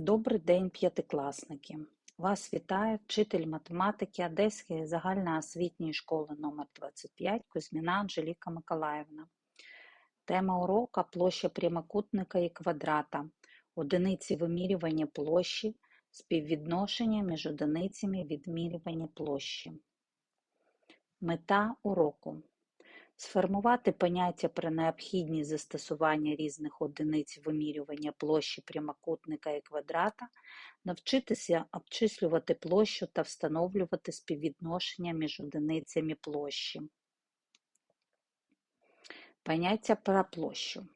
Добрий день, п'ятикласники! Вас вітає вчитель математики Одеської загальноосвітньої школи номер 25 Кузьміна Анжеліка Миколаївна. Тема урока площа прямокутника і квадрата, одиниці вимірювання площі, співвідношення між одиницями відмірювання площі. Мета уроку Сформувати поняття про необхідність застосування різних одиниць вимірювання площі прямокутника і квадрата, навчитися обчислювати площу та встановлювати співвідношення між одиницями площі. Поняття про площу.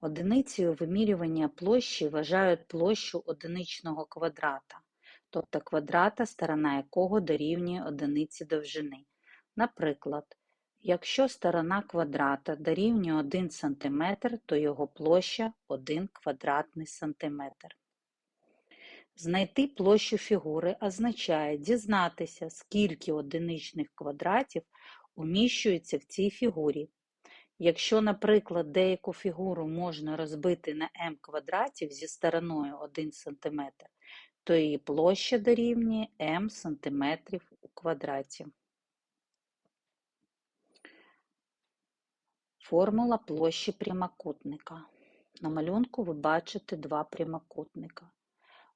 Одиницею вимірювання площі вважають площу одиничного квадрата, тобто квадрата, сторона якого дорівнює одиниці довжини. Наприклад, якщо сторона квадрата дорівнює 1 см, то його площа 1 квадратний сантиметр. Знайти площу фігури означає дізнатися, скільки одиничних квадратів уміщується в цій фігурі. Якщо, наприклад, деяку фігуру можна розбити на m квадратів зі стороною 1 см, то її площа дорівнює m см у квадраті. Формула площі прямокутника. На малюнку ви бачите два прямокутника.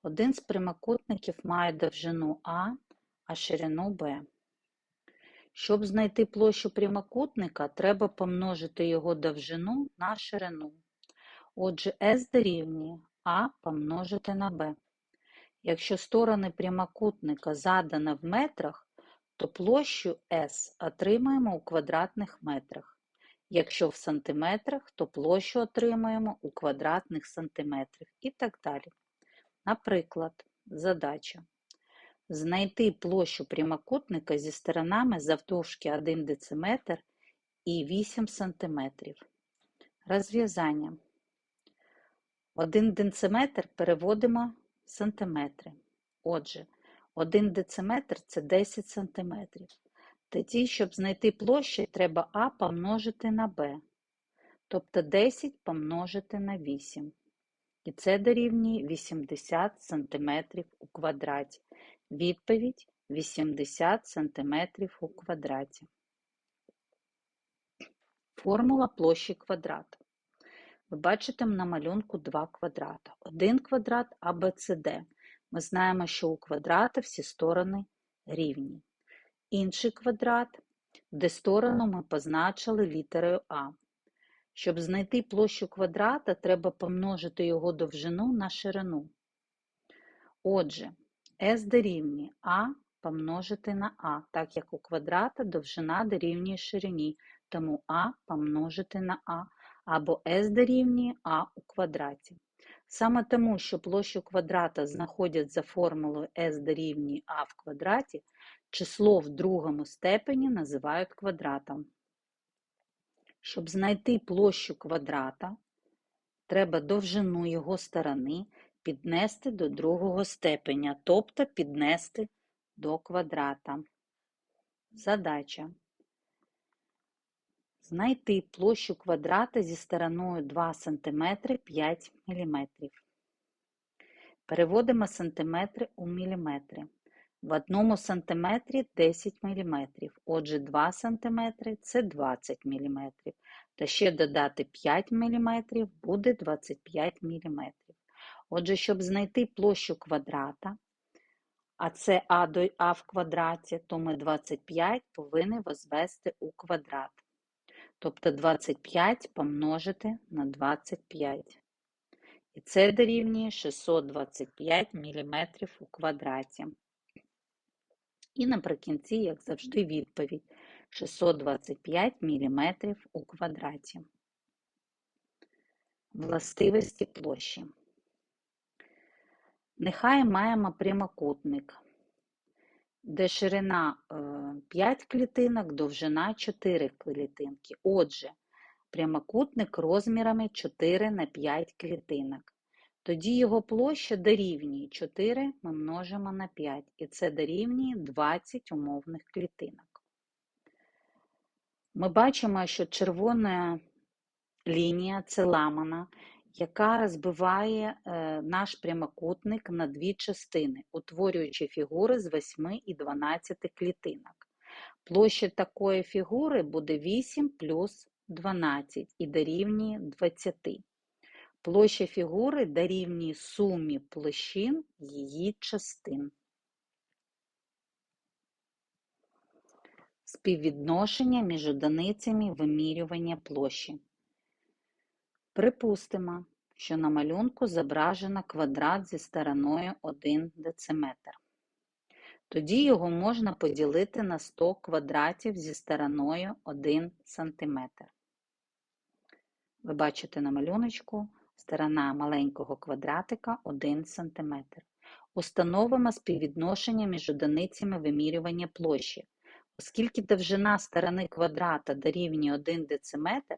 Один з прямокутників має довжину А, а ширину Б. Щоб знайти площу прямокутника, треба помножити його довжину на ширину. Отже, S дорівнює А помножити на Б. Якщо сторони прямокутника задано в метрах, то площу S отримаємо у квадратних метрах. Якщо в сантиметрах, то площу отримаємо у квадратних сантиметрах і так далі. Наприклад, задача. Знайти площу прямокутника зі сторонами завдовжки 1 дециметр і 8 см. Розв'язання. 1 дециметр переводимо в сантиметри. Отже, 1 дециметр – це 10 сантиметрів. Тоді, щоб знайти площу, треба А помножити на Б, тобто 10 помножити на 8. І це дорівнює 80 см у квадраті. Відповідь 80 см у квадраті. Формула площі квадрата. Ви бачите на малюнку два квадрата. Один квадрат ABCD. Ми знаємо, що у квадрата всі сторони рівні інший квадрат, де сторону ми позначили літерою А. Щоб знайти площу квадрата, треба помножити його довжину на ширину. Отже, S дорівнює А помножити на А, так як у квадрата довжина дорівнює ширині, тому А помножити на А, або S дорівнює А у квадраті. Саме тому, що площу квадрата знаходять за формулою S дорівнює А в квадраті, число в другому степені називають квадратом. Щоб знайти площу квадрата, треба довжину його сторони піднести до другого степеня, тобто піднести до квадрата. Задача. Знайти площу квадрата зі стороною 2 см 5 мм. Переводимо сантиметри у міліметри. В одному сантиметрі 10 мм. Отже, 2 см це 20 мм. Та ще додати 5 мм буде 25 мм. Отже, щоб знайти площу квадрата, а це а до а в квадраті, то ми 25 повинні возвести у квадрат. Тобто 25 помножити на 25. І це дорівнює 625 мм у квадраті. І наприкінці, як завжди, відповідь 625 мм у квадраті. Властивості площі. Нехай маємо прямокутник, де ширина 5 е, клітинок, довжина 4 клітинки. Отже, прямокутник розмірами 4 на 5 клітинок. Тоді його площа дорівнює 4 ми множимо на 5, і це дорівнює 20 умовних клітинок. Ми бачимо, що червона лінія це ламана, яка розбиває е, наш прямокутник на дві частини, утворюючи фігури з 8 і 12 клітинок. Площа такої фігури буде 8 плюс 12 і дорівнює 20. Площа фігури дорівнює сумі площин її частин. Співвідношення між одиницями вимірювання площі. Припустимо, що на малюнку зображено квадрат зі стороною 1 дециметр. Тоді його можна поділити на 100 квадратів зі стороною 1 см. Ви бачите на малюночку сторона маленького квадратика 1 см. Установимо співвідношення між одиницями вимірювання площі. Оскільки довжина сторони квадрата дорівнює 1 дециметр,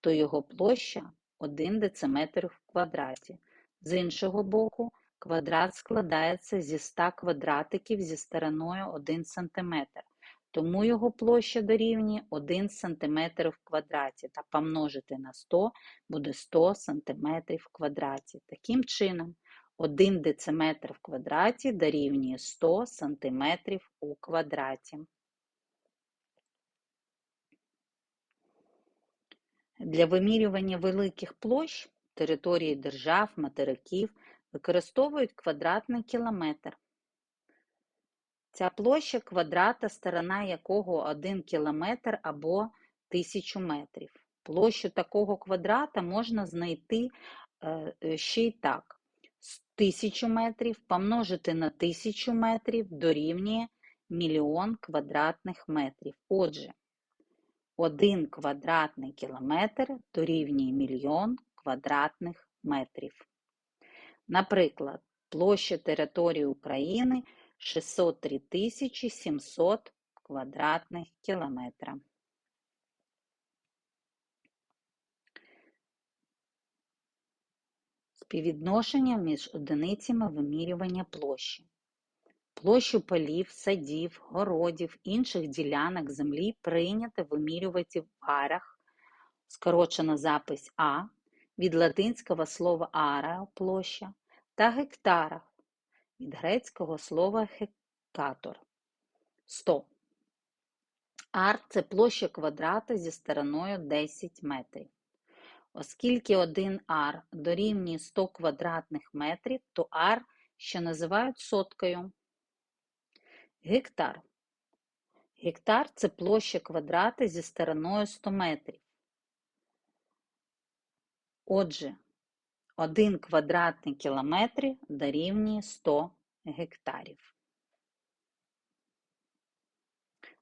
то його площа 1 дециметр в квадраті. З іншого боку, квадрат складається зі 100 квадратиків зі стороною 1 см, тому його площа дорівнює 1 см в квадраті та помножити на 100 буде 100 см в квадраті. Таким чином, 1 дециметр в квадраті дорівнює 100 см у квадраті. Для вимірювання великих площ території держав, материків використовують квадратний кілометр. Ця площа квадрата, сторона якого 1 кілометр або 1000 метрів. Площу такого квадрата можна знайти е, ще й так. 1000 метрів помножити на 1000 метрів дорівнює мільйон квадратних метрів. Отже, 1 квадратний кілометр дорівнює мільйон квадратних метрів. Наприклад, площа території України 603 700 квадратних кілометра. Співвідношення між одиницями вимірювання площі. Площу полів, садів, городів, інших ділянок землі прийнято вимірювати в арах, скорочено запис А, від латинського слова ара площа та гектарах, від грецького слова гекатор 100. Ар це площа квадрата зі стороною 10 метрів. Оскільки один ар дорівнює 100 квадратних метрів, то ар ще називають соткою. Гектар. Гектар це площа квадрата зі стороною 100 метрів. Отже, 1 квадратний кілометр дорівнює 100 гектарів.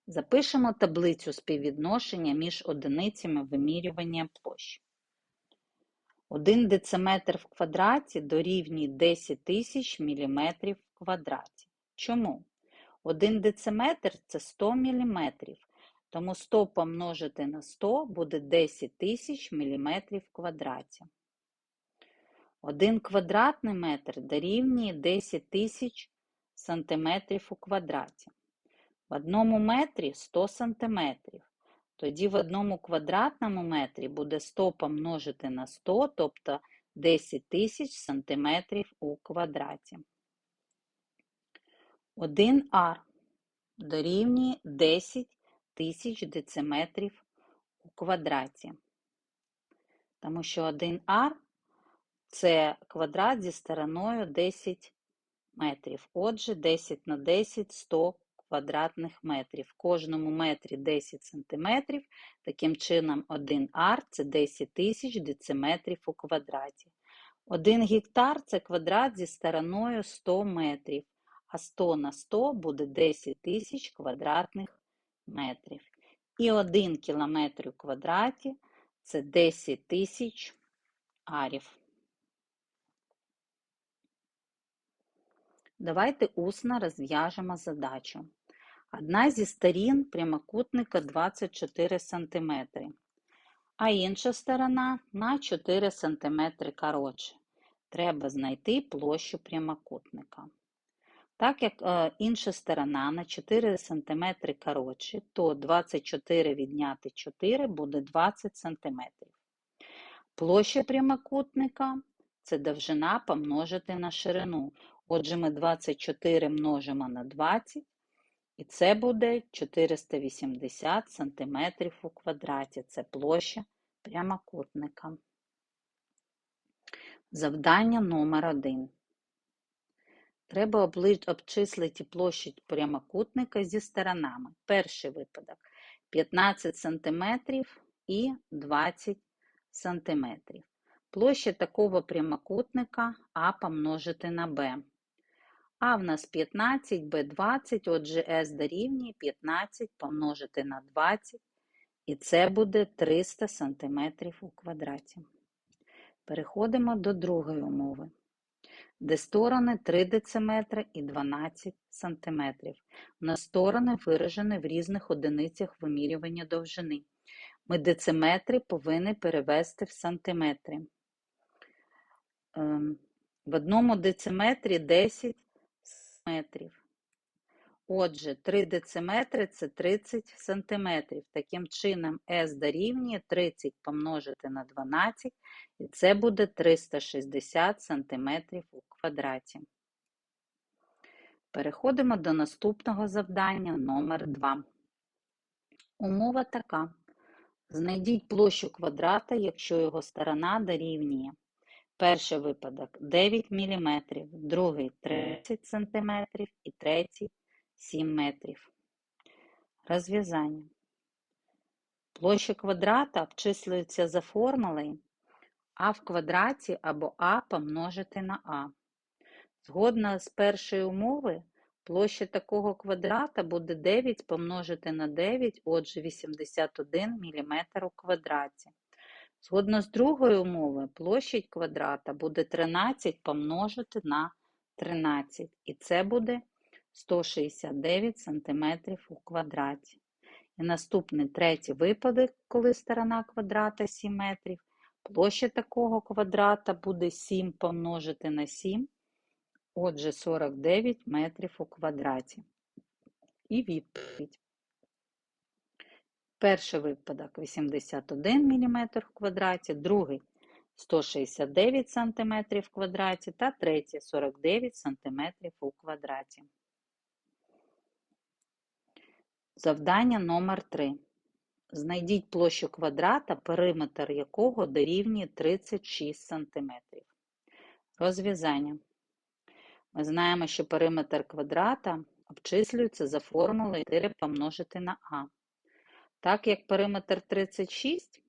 Запишемо таблицю співвідношення між одиницями вимірювання площ. 1 дециметр в квадраті дорівнює 10 тисяч міліметрів в квадраті. Чому? 1 дециметр – це 100 мм, тому 100 помножити на 100 буде 10 тисяч міліметрів в квадраті. 1 квадратний метр дорівнює 10 тисяч сантиметрів у квадраті. В одному метрі 100 сантиметрів. Тоді в одному квадратному метрі буде 100 помножити на 100, тобто 10 тисяч сантиметрів у квадраті. 1 ар дорівнює 10 тисяч дециметрів у квадраті. Тому що 1 ар це квадрат зі стороною 10 метрів. Отже, 10 на 10 100 квадратних метрів. В кожному метрі 10 сантиметрів. Таким чином, 1 ар це 10 тисяч дециметрів у квадраті. 1 гектар це квадрат зі стороною 100 метрів а 100 на 100 буде 10 тисяч квадратних метрів. І 1 кілометр у квадраті це 10 тисяч арів. Давайте усно розв'яжемо задачу. Одна зі сторін прямокутника 24 см, а інша сторона на 4 см коротше. Треба знайти площу прямокутника. Так як е, інша сторона на 4 см коротше, то 24 відняти 4 буде 20 см. Площа прямокутника це довжина помножити на ширину. Отже, ми 24 множимо на 20, і це буде 480 см у квадраті. Це площа прямокутника. Завдання номер 1. Треба обчислити площадь прямокутника зі сторонами. Перший випадок 15 см і 20 см. Площа такого прямокутника А помножити на Б. А в нас 15, Б 20, отже, С дорівнює 15 помножити на 20, і це буде 300 см у квадраті. Переходимо до другої умови, де сторони 3 дециметри і 12 см. На сторони виражені в різних одиницях вимірювання довжини. Ми дециметри повинні перевести в сантиметри. Ем, в одному дециметрі 10 метрів. Отже, 3 дециметри це 30 сантиметрів. Таким чином, S дорівнює 30 помножити на 12, і це буде 360 сантиметрів у квадраті. Переходимо до наступного завдання номер 2. Умова така. Знайдіть площу квадрата, якщо його сторона дорівнює. Перший випадок 9 мм, другий 30 см і третій 7 метрів. Розв'язання. Площа квадрата обчислюється за формулою а в квадраті або а помножити на а. Згодно з першої умови, площа такого квадрата буде 9 помножити на 9, отже 81 мм у квадраті. Згодно з другою умовою, площадь квадрата буде 13 помножити на 13, і це буде 169 см у квадраті. І наступний третій випадок, коли сторона квадрата 7 метрів, площа такого квадрата буде 7 помножити на 7, отже 49 метрів у квадраті. І відповідь. Перший випадок 81 мм в квадраті, другий 169 см в квадраті та третій 49 см у квадраті. Завдання номер 3 Знайдіть площу квадрата, периметр якого дорівнює 36 см. Розв'язання. Ми знаємо, що периметр квадрата обчислюється за формулою 4 помножити на А. Так як периметр 36,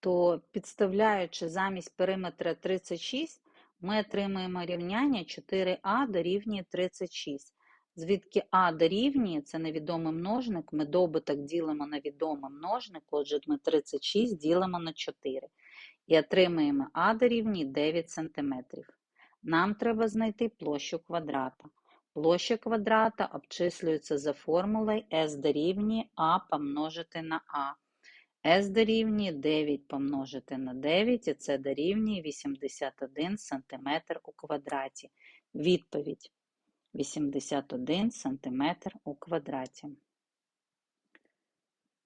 то підставляючи замість периметра 36, ми отримаємо рівняння 4а дорівнює 36. Звідки А дорівнює, це невідомий множник, ми добуток ділимо на відомий множник, отже, ми 36 ділимо на 4. І отримаємо А дорівнює 9 см. Нам треба знайти площу квадрата. Площа квадрата обчислюється за формулою S дорівнює А помножити на А. S дорівнює 9 помножити на 9, і це дорівнює 81 см у квадраті. Відповідь 81 см у квадраті.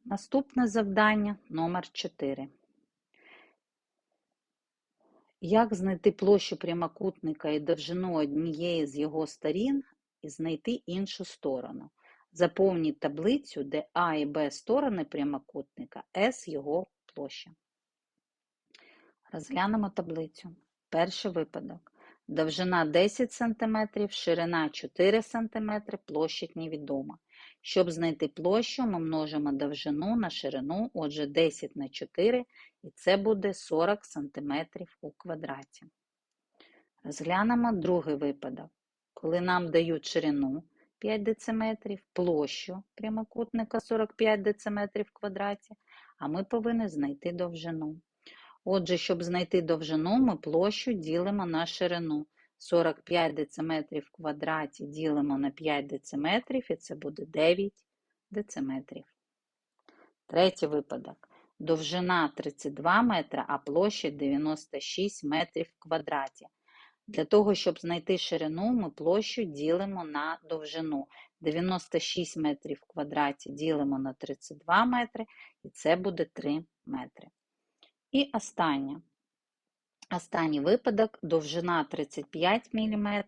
Наступне завдання номер 4. Як знайти площу прямокутника і довжину однієї з його сторін і знайти іншу сторону? Заповніть таблицю, де А і Б сторони прямокутника, С його площа. Розглянемо таблицю. Перший випадок. Довжина 10 см, ширина 4 см, площадь невідома. Щоб знайти площу, ми множимо довжину на ширину, отже 10 на 4, і це буде 40 см у квадраті. Розглянемо другий випадок. Коли нам дають ширину 5 дециметрів, площу прямокутника 45 дециметрів в квадраті, а ми повинні знайти довжину. Отже, щоб знайти довжину, ми площу ділимо на ширину. 45 дециметрів в квадраті ділимо на 5 дециметрів, і це буде 9 дециметрів. Третій випадок. Довжина 32 метра, а площа 96 метрів в квадраті. Для того, щоб знайти ширину, ми площу ділимо на довжину. 96 метрів в квадраті ділимо на 32 метри, і це буде 3 метри. І останнє. Останній випадок довжина 35 мм,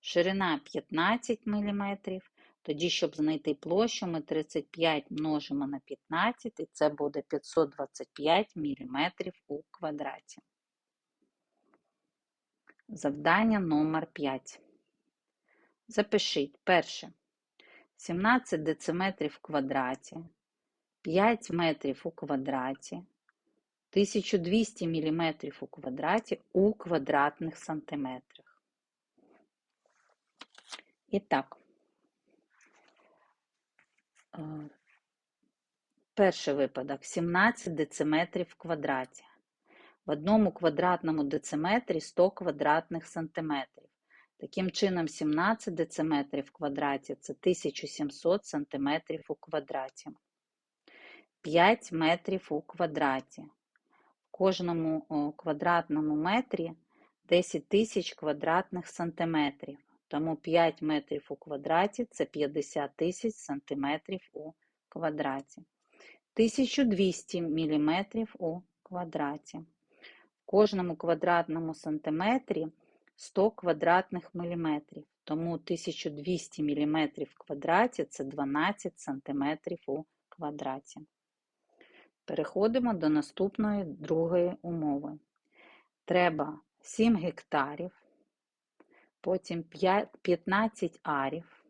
ширина 15 мм. Тоді, щоб знайти площу, ми 35 множимо на 15, і це буде 525 мм у квадраті. Завдання номер 5. Запишіть перше. 17 дециметрів в квадраті, 5 метрів у квадраті, 1200 мм у квадраті у квадратних сантиметрах. І так, е, перший випадок 17 дециметрів в квадраті. В одному квадратному дециметрі 100 квадратних сантиметрів. Таким чином, 17 дециметрів в квадраті це 1700 сантиметрів у квадраті. 5 метрів у квадраті. В кожному квадратному метрі 10 тисяч квадратних сантиметрів. Тому 5 метрів у квадраті це 50 тисяч сантиметрів у квадраті. 1200 міліметрів у квадраті. Кожному квадратному сантиметрі 100 квадратних міліметрів. Тому 1200 міліметрів в квадраті це 12 сантиметрів у квадраті. Переходимо до наступної другої умови. Треба 7 гектарів, потім 15 арів,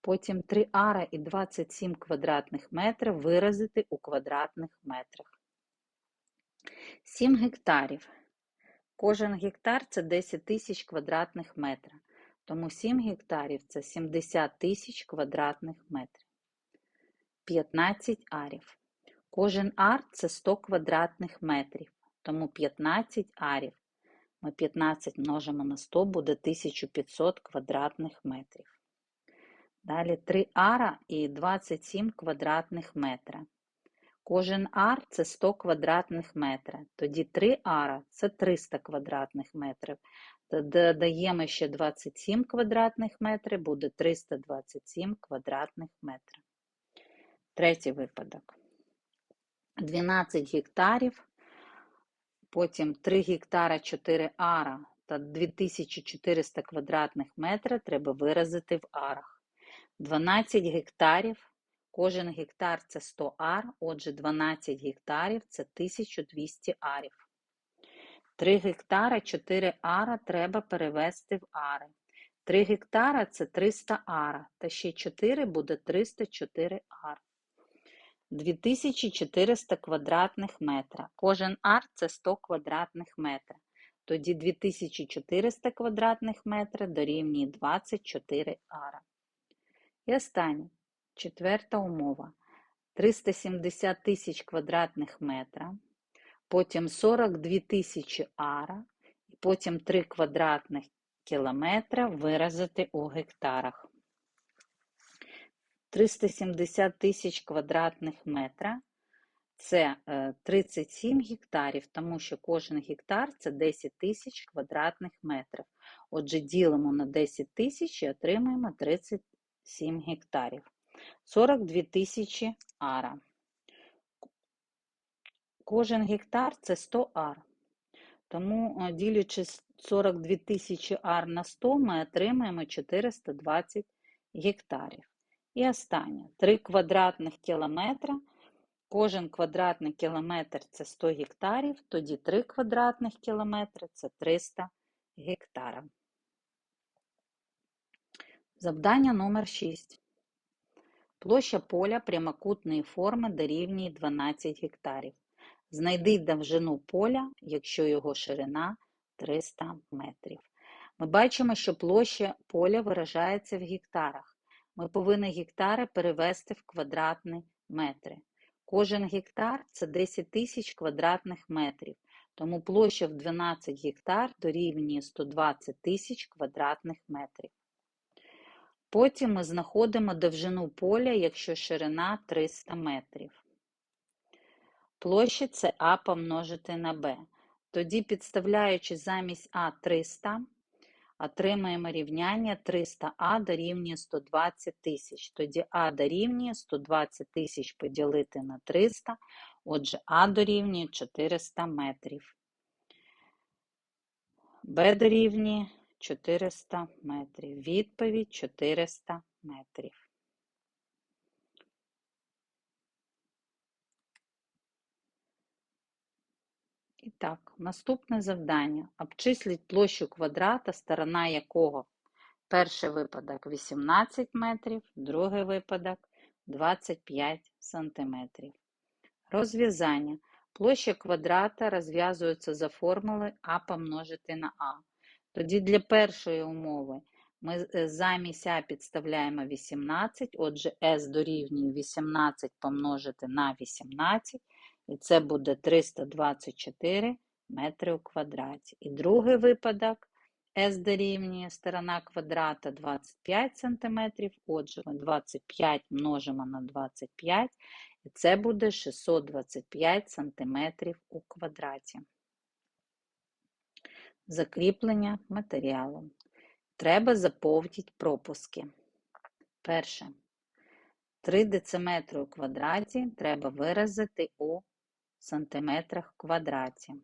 потім 3 ара і 27 квадратних метрів виразити у квадратних метрах. 7 гектарів. Кожен гектар це 10 тисяч квадратних метрів. Тому 7 гектарів це 70 тисяч квадратних метрів. 15 арів. Кожен ар це 100 квадратних метрів. Тому 15 арів. Ми 15 множимо на 100 буде 1500 квадратних метрів. Далі 3 ара і 27 квадратних метра. Кожен ар це 100 квадратних метрів. Тоді 3 ара це 300 квадратних метрів. Додаємо ще 27 квадратних метрів, буде 327 квадратних метрів. Третій випадок. 12 гектарів, потім 3 гектара 4 ара та 2400 квадратних метрів треба виразити в арах. 12 гектарів Кожен гектар це 100 ар, отже, 12 гектарів це 1200 арів. 3 гектара 4 ара треба перевести в ари. 3 гектара це 300 ара, та ще 4 буде 304 ар. 2400 квадратних метра. Кожен ар це 100 квадратних метрів. Тоді 2400 квадратних метрів дорівнює 24 ара. І останнє. Четверта умова. 370 тисяч квадратних метра, потім 42 тисячі ара, потім 3 квадратних кілометра виразити у гектарах. 370 тисяч квадратних метра це 37 е, гектарів, тому що кожен гектар це 10 тисяч квадратних метрів. Отже, ділимо на 10 тисяч і отримаємо 37 гектарів. 42 тисячі ара. Кожен гектар це 100 ар. Тому, е, ділячи 42 тисячі ар на 100, ми отримаємо 420 гектарів. І останнє 3 квадратних кілометра. Кожен квадратний кілометр це 100 гектарів, тоді 3 квадратних кілометри це 300 гектарів. Завдання номер 6. Площа поля прямокутної форми дорівнює 12 гектарів. Знайди довжину поля, якщо його ширина 300 метрів. Ми бачимо, що площа поля виражається в гектарах. Ми повинні гектари перевести в квадратні метри. Кожен гектар це 10 тисяч квадратних метрів, тому площа в 12 гектар дорівнює 120 тисяч квадратних метрів. Потім ми знаходимо довжину поля, якщо ширина 300 метрів. Площа це А помножити на Б. Тоді, підставляючи замість А 300, отримаємо рівняння 300А дорівнює 120 тисяч. Тоді А дорівнює 120 тисяч поділити на 300. Отже, А дорівнює 400 метрів. Б дорівнює 400 метрів. Відповідь 400 метрів. І так, наступне завдання. Обчисліть площу квадрата, сторона якого перший випадок 18 метрів, другий випадок 25 сантиметрів. Розв'язання. Площа квадрата розв'язується за формулою А помножити на А. Тоді для першої умови ми е, замість А підставляємо 18, отже, S дорівнює 18 помножити на 18, і це буде 324 метри у квадраті. І другий випадок S дорівнює сторона квадрата 25 см, отже, ми 25 множимо на 25, і це буде 625 см у квадраті. Закріплення матеріалу. Треба заповнити пропуски. Перше. 3 дециметри у квадраті треба виразити у сантиметрах квадраті.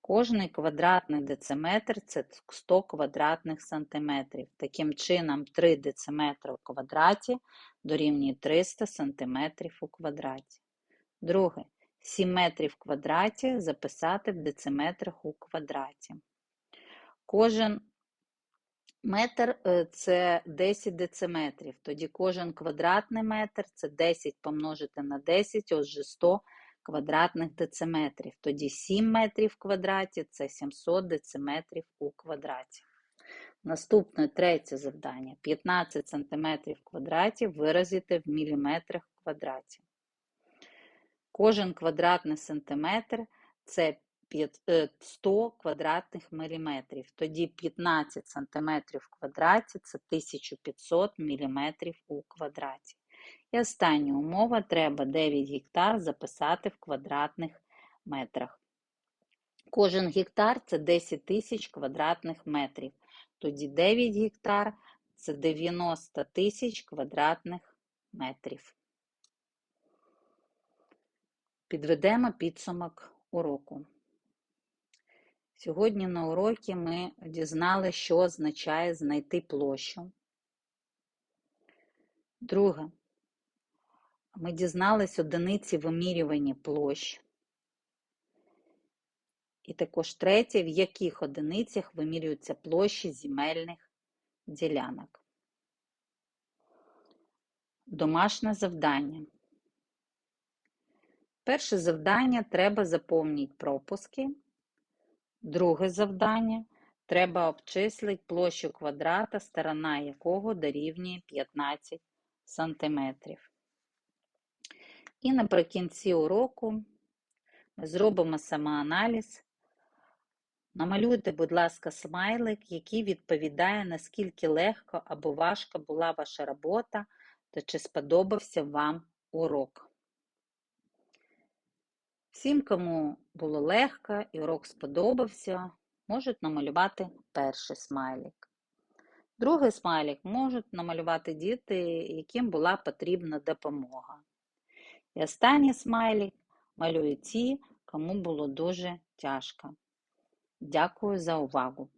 Кожний квадратний дециметр це 100 квадратних сантиметрів. Таким чином, 3 дециметри у квадраті дорівнює 300 сантиметрів у квадраті. Друге. 7 метрів в квадраті записати в дециметрах у квадраті. Кожен метр е, це 10 дециметрів, тоді кожен квадратний метр це 10 помножити на 10, отже 100 квадратних дециметрів. Тоді 7 метрів в квадраті це 700 дециметрів у квадраті. Наступне третє завдання: 15 см в квадраті виразити в міліметрах в квадраті. Кожен квадратний сантиметр це 100 е, квадратних міліметрів. Тоді 15 сантиметрів в квадраті це 1500 міліметрів у квадраті. І остання умова треба 9 гектар записати в квадратних метрах. Кожен гектар це 10 тисяч квадратних метрів. Тоді 9 гектар це 90 тисяч квадратних метрів. Підведемо підсумок уроку. Сьогодні на уроці ми дізнали, що означає знайти площу. Друге, ми дізнались одиниці вимірювання площ. І також третє, в яких одиницях вимірюються площі земельних ділянок. Домашнє завдання. Перше завдання треба заповнити пропуски. Друге завдання треба обчислити площу квадрата, сторона якого дорівнює 15 см. І наприкінці уроку ми зробимо самоаналіз. Намалюйте, будь ласка, смайлик, який відповідає, наскільки легко або важко була ваша робота та чи сподобався вам урок. Всім, кому було легко і урок сподобався, можуть намалювати перший смайлик. Другий смайлік можуть намалювати діти, яким була потрібна допомога. І останній смайлік малюють ті, кому було дуже тяжко. Дякую за увагу!